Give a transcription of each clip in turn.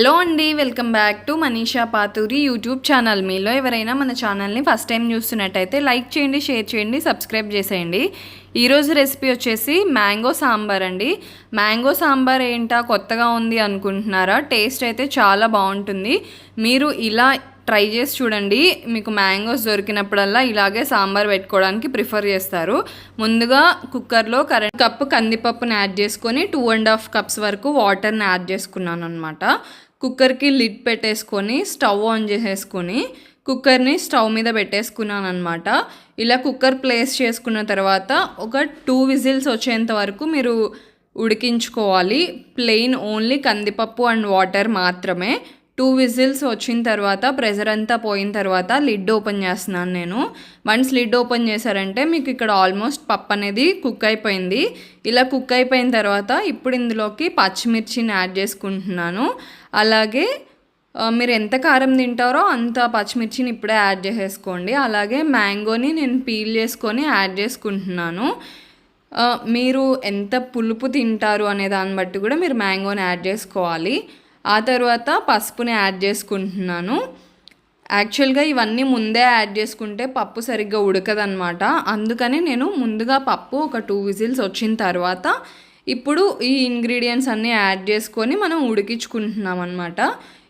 Hello అండి welcome back to Manisha Paturi YouTube channel. మీలో ఎవరైనా మన ఛానల్ని ఫస్ట్ టైం చూస్తున్నట్టయితే లైక్ చేయండి షేర్ చేయండి సబ్స్క్రైబ్ చేసేయండి. ఈరోజు రెసిపీ వచ్చేసి మ్యాంగో సాంబార్ అండి. మ్యాంగో సాంబార్ ఏంటా కొత్తగా ఉంది అనుకుంటున్నారా? టేస్ట్ అయితే చాలా బాగుంటుంది. మీరు ఇలా ట్రై చేసి చూడండి. మీకు మ్యాంగోస్ దొరికినప్పుడల్లా ఇలాగే సాంబార్ పెట్టుకోవడానికి ప్రిఫర్ చేస్తారు. ముందుగా కుక్కర్లో కరెంట్ కప్పు కందిపప్పుని యాడ్ చేసుకొని టూ అండ్ హాఫ్ కప్స్ వరకు వాటర్ని యాడ్ చేసుకున్నాను అనమాట కుక్కర్కి లిడ్ పెట్టేసుకొని స్టవ్ ఆన్ చేసేసుకొని కుక్కర్ని స్టవ్ మీద పెట్టేసుకున్నాను అనమాట ఇలా కుక్కర్ ప్లేస్ చేసుకున్న తర్వాత ఒక టూ విజిల్స్ వచ్చేంత వరకు మీరు ఉడికించుకోవాలి. ప్లెయిన్ ఓన్లీ కందిపప్పు అండ్ వాటర్ మాత్రమే. టూ విజిల్స్ వచ్చిన తర్వాత ప్రెజర్ అంతా పోయిన తర్వాత లిడ్ ఓపెన్ చేస్తున్నాను నేను. వన్స్ లిడ్ ఓపెన్ చేశారంటే మీకు ఇక్కడ ఆల్మోస్ట్ పప్పు అనేది కుక్ అయిపోయింది. ఇలా కుక్ అయిపోయిన తర్వాత ఇప్పుడు ఇందులోకి పచ్చిమిర్చిని యాడ్ చేసుకుంటున్నాను. అలాగే మీరు ఎంత కారం తింటారో అంత పచ్చిమిర్చిని ఇప్పుడే యాడ్ చేసేసుకోండి. అలాగే మ్యాంగోని నేను పీల్ చేసుకొని యాడ్ చేసుకుంటున్నాను. మీరు ఎంత పులుపు తింటారు అనే దాన్ని బట్టి కూడా మీరు మ్యాంగోని యాడ్ చేసుకోవాలి. ఆ తర్వాత పసుపుని యాడ్ చేసుకుంటున్నాను. యాక్చువల్గా ఇవన్నీ ముందే యాడ్ చేసుకుంటే పప్పు సరిగ్గా ఉడకదనమాట అందుకని నేను ముందుగా పప్పు ఒక టూ విజిల్స్ వచ్చిన తర్వాత ఇప్పుడు ఈ ఇంగ్రీడియంట్స్ అన్నీ యాడ్ చేసుకొని మనం ఉడికించుకుంటున్నాం అనమాట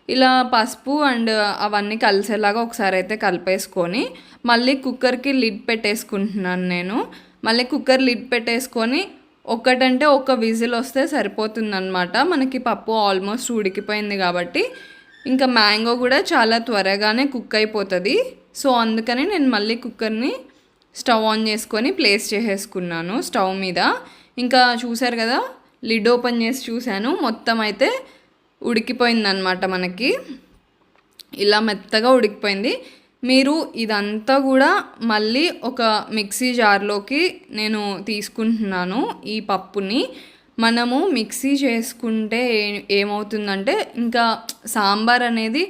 ఇలా పసుపు అండ్ అవన్నీ కలిసేలాగా ఒకసారి అయితే కలిపేసుకొని మళ్ళీ కుక్కర్కి లిడ్ పెట్టేసుకుంటున్నాను నేను. మళ్ళీ కుక్కర్ లిడ్ పెట్టేసుకొని ఒక్కటంటే ఒక విజిల్ వస్తే సరిపోతుందన్నమాట. మనకి పప్పు ఆల్మోస్ట్ ఉడికిపోయింది కాబట్టి. ఇంకా మ్యాంగో కూడా చాలా త్వరగానే కుక్ అయిపోతుంది. సో అందుకని నేను మళ్ళీ కుక్కర్ని స్టవ్ ఆన్ చేసుకొని ప్లేస్ చేసేసుకున్నాను స్టవ్ మీద. ఇంకా చూశారు కదా లిడ్ ఓపెన్ చేసి చూశాను. మొత్తం అయితే ఉడికిపోయిందనమాట మనకి. ఇలా మెత్తగా ఉడికిపోయింది. మీరు ఇదంతా కూడా మళ్ళీ ఒక మిక్సీ జార్లోకి నేను తీసుకుంటున్నాను ఈ పప్పుని. మనము మిక్సీ చేసుకుంటే ఏమవుతుందంటే ఇంకా సాంబార్ అనేది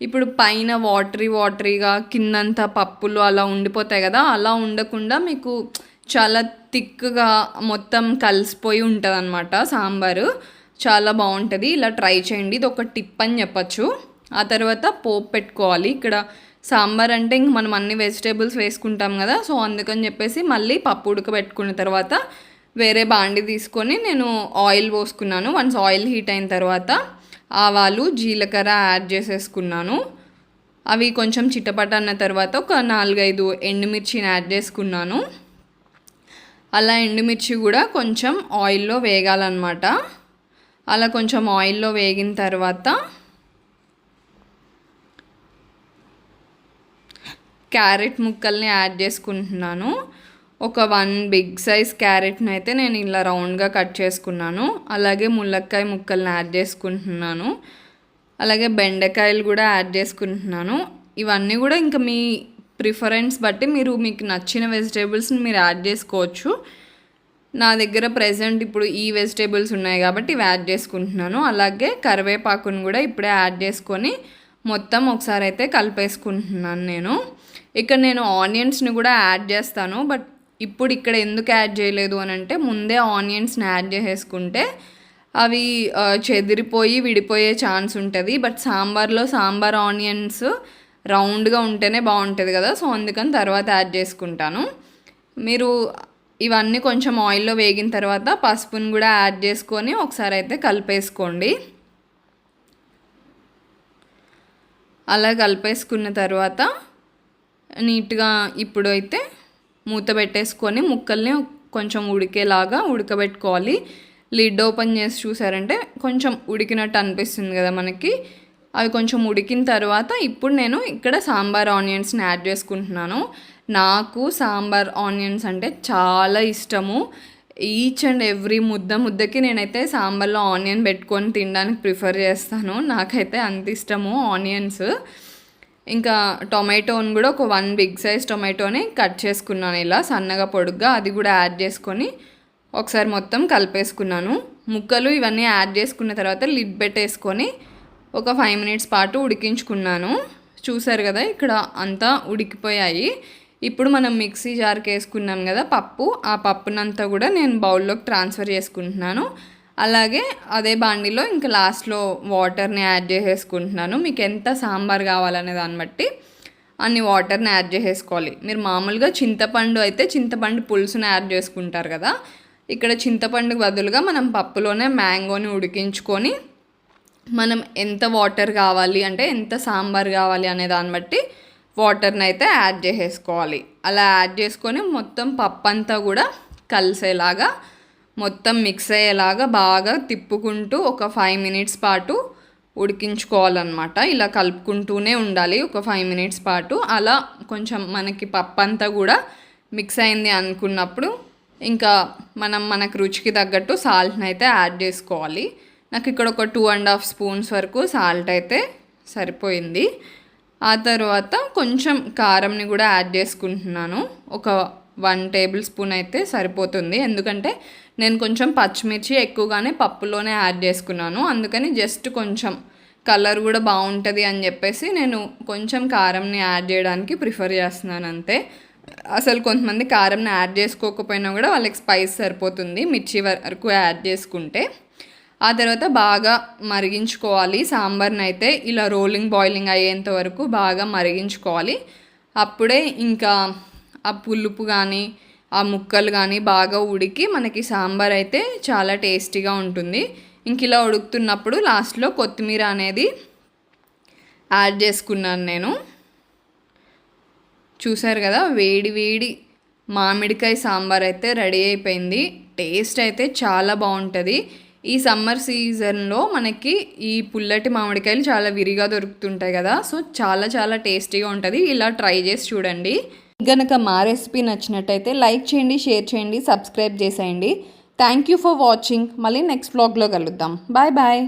ఇప్పుడు పైన వాటరీ వాటరీగా కిందంతా పప్పులు అలా ఉండిపోతాయి కదా అలా ఉండకుండా మీకు చాలా థిక్గా మొత్తం కలిసిపోయి ఉంటుంది అనమాట సాంబారు. చాలా బాగుంటుంది. ఇలా ట్రై చేయండి. ఇది ఒక టిప్ అని చెప్పచ్చు. ఆ తర్వాత పోపు పెట్టుకోవాలి. ఇక్కడ సాంబార్ అంటే ఇంక మనం అన్ని వెజిటేబుల్స్ వేసుకుంటాం కదా సో అందుకని చెప్పేసి మళ్ళీ పప్పు ఉడకబెట్టుకున్న తర్వాత వేరే బాండి తీసుకొని నేను ఆయిల్ పోసుకున్నాను. వన్స్ ఆయిల్ హీట్ అయిన తర్వాత ఆవాలు జీలకర్ర యాడ్ చేసేసుకున్నాను. అవి కొంచెం చిట్టపట అన్న తర్వాత ఒక నాలుగైదు ఎండుమిర్చిని యాడ్ చేసుకున్నాను. అలా ఎండుమిర్చి కూడా కొంచెం ఆయిల్లో వేగాలన్నమాట. అలా కొంచెం ఆయిల్లో వేగిన తర్వాత క్యారెట్ ముక్కల్ని యాడ్ చేసుకుంటున్నాను. ఒక వన్ బిగ్ సైజ్ క్యారెట్ని అయితే నేను ఇలా రౌండ్గా కట్ చేసుకున్నాను. అలాగే ములక్కాయ ముక్కల్ని యాడ్ చేసుకుంటున్నాను. అలాగే బెండకాయలు కూడా యాడ్ చేసుకుంటున్నాను. ఇవన్నీ కూడా ఇంకా మీ ప్రిఫరెన్స్ బట్టి మీరు మీకు నచ్చిన వెజిటేబుల్స్ని మీరు యాడ్ చేసుకోవచ్చు. నా దగ్గర ప్రజెంట్ ఇప్పుడు ఈ వెజిటేబుల్స్ ఉన్నాయి కాబట్టి ఇవి యాడ్ చేసుకుంటున్నాను. అలాగే కరివేపాకును కూడా ఇప్పుడే యాడ్ చేసుకొని మొత్తం ఒకసారి అయితే కలిపేసుకుంటున్నాను నేను. ఇక్కడ నేను ఆనియన్స్ని కూడా యాడ్ చేస్తాను బట్ ఇప్పుడు ఇక్కడ ఎందుకు యాడ్ చేయలేదు అని అంటే ముందే ఆనియన్స్ని యాడ్ చేసేసుకుంటే అవి చెదిరిపోయి విడిపోయే ఛాన్స్ ఉంటుంది. బట్ సాంబార్లో సాంబార్ ఆనియన్స్ రౌండ్గా ఉంటేనే బాగుంటుంది కదా సో అందుకని తర్వాత యాడ్ చేసుకుంటాను. మీరు ఇవన్నీ కొంచెం ఆయిల్లో వేగిన తర్వాత పసుపుని కూడా యాడ్ చేసుకొని ఒకసారి అయితే కలిపేసుకోండి. అలా కలిపేసుకున్న తర్వాత నీట్గా ఇప్పుడు అయితే మూత పెట్టేసుకొని ముక్కల్ని కొంచెం ఉడికేలాగా ఉడకబెట్టుకోవాలి. లిడ్ ఓపెన్ చేసి చూసారంటే కొంచెం ఉడికినట్టు అనిపిస్తుంది కదా మనకి. అవి కొంచెం ఉడికిన తర్వాత ఇప్పుడు నేను ఇక్కడ సాంబార్ ఆనియన్స్ని యాడ్ చేసుకుంటున్నాను. నాకు సాంబార్ ఆనియన్స్ అంటే చాలా ఇష్టము. ఈచ్ అండ్ ఎవ్రీ ముద్ద ముద్దకి నేనైతే సాంబార్లో ఆనియన్ పెట్టుకొని తినడానికి ప్రిఫర్ చేస్తాను. నాకైతే అంత ఇష్టము ఆనియన్స్. ఇంకా టొమాటోని కూడా ఒక వన్ బిగ్ సైజ్ టొమాటోని కట్ చేసుకున్నాను ఇలా సన్నగా పొడుగ్గా. అది కూడా యాడ్ చేసుకొని ఒకసారి మొత్తం కలిపేసుకున్నాను. ముక్కలు ఇవన్నీ యాడ్ చేసుకున్న తర్వాత లిడ్ పెట్టేసుకొని ఒక ఫైవ్ మినిట్స్ పాటు ఉడికించుకున్నాను. చూసారు కదా ఇక్కడ అంతా ఉడికిపోయాయి. ఇప్పుడు మనం మిక్సీ జార్కి వేసుకున్నాం కదా పప్పు ఆ పప్పునంతా కూడా నేను బౌల్లోకి ట్రాన్స్ఫర్ చేసుకుంటున్నాను. అలాగే అదే బాండిలో ఇంకా లాస్ట్లో వాటర్ని యాడ్ చేసేసుకుంటున్నాను. మీకు ఎంత సాంబార్ కావాలనే దాన్ని బట్టి అన్ని వాటర్ని యాడ్ చేసేసుకోవాలి. మీరు మామూలుగా చింతపండు అయితే చింతపండు పులుసుని యాడ్ చేసుకుంటారు కదా. ఇక్కడ చింతపండుకు బదులుగా మనం పప్పులోనే మ్యాంగోని ఉడికించుకొని మనం ఎంత వాటర్ కావాలి అంటే ఎంత సాంబార్ కావాలి అనే దాన్ని బట్టి వాటర్ని అయితే యాడ్ చేసేసుకోవాలి. అలా యాడ్ చేసుకొని మొత్తం పప్పు అంతా కూడా కలిసేలాగా మొత్తం మిక్స్ అయ్యేలాగా బాగా తిప్పుకుంటూ ఒక ఫైవ్ మినిట్స్ పాటు ఉడికించుకోవాలన్నమాట. ఇలా కలుపుకుంటూనే ఉండాలి ఒక ఫైవ్ మినిట్స్ పాటు. అలా కొంచెం మనకి పప్పు అంతా కూడా మిక్స్ అయింది అనుకున్నప్పుడు ఇంకా మనం మనకు రుచికి తగ్గట్టు సాల్ట్ని అయితే యాడ్ చేసుకోవాలి. నాకు ఇక్కడ ఒక టూ అండ్ హాఫ్ స్పూన్స్ వరకు సాల్ట్ అయితే సరిపోయింది. ఆ తర్వాత కొంచెం కారంని కూడా యాడ్ చేసుకుంటున్నాను. ఒక వన్ టేబుల్ స్పూన్ అయితే సరిపోతుంది. ఎందుకంటే నేను కొంచెం పచ్చిమిర్చి ఎక్కువగానే పప్పులోనే యాడ్ చేసుకున్నాను. అందుకని జస్ట్ కొంచెం కలర్ కూడా బాగుంటుంది అని చెప్పేసి నేను కొంచెం కారంని యాడ్ చేయడానికి ప్రిఫర్ చేస్తున్నాను అంతే. అసలు కొంతమంది కారంని యాడ్ చేసుకోకపోయినా కూడా వాళ్ళకి స్పైస్ సరిపోతుంది. మిర్చి వరకు యాడ్ చేసుకుంటే. ఆ తర్వాత బాగా మరిగించుకోవాలి. సాంబార్ని అయితే ఇలా రోలింగ్ బాయిలింగ్ అయ్యేంత వరకు బాగా మరిగించుకోవాలి. అప్పుడే ఇంకా ఆ పులుపు కానీ ఆ ముక్కలు కానీ బాగా ఉడికి మనకి సాంబార్ అయితే చాలా టేస్టీగా ఉంటుంది. ఇంక ఇలా ఉడుకుతున్నప్పుడు లాస్ట్లో కొత్తిమీర అనేది యాడ్ చేసుకున్నాను నేను. చూసారు కదా వేడి వేడి మామిడికాయ సాంబార్ అయితే రెడీ అయిపోయింది. టేస్ట్ అయితే చాలా బాగుంటుంది. ఈ సమ్మర్ సీజన్లో మనకి ఈ పుల్లటి మామిడికాయలు చాలా విరిగా దొరుకుతుంటాయి కదా. సో చాలా చాలా టేస్టీగా ఉంటుంది. ఇలా ట్రై చేసి చూడండి. గనక మా రెసిపీ నచ్చినట్టయితే లైక్ చేయండి షేర్ చేయండి సబ్స్క్రైబ్ చేసేయండి. Thank you for watching. మళ్ళీ నెక్స్ట్ బ్లాగ్లో కలుద్దాం. Bye bye.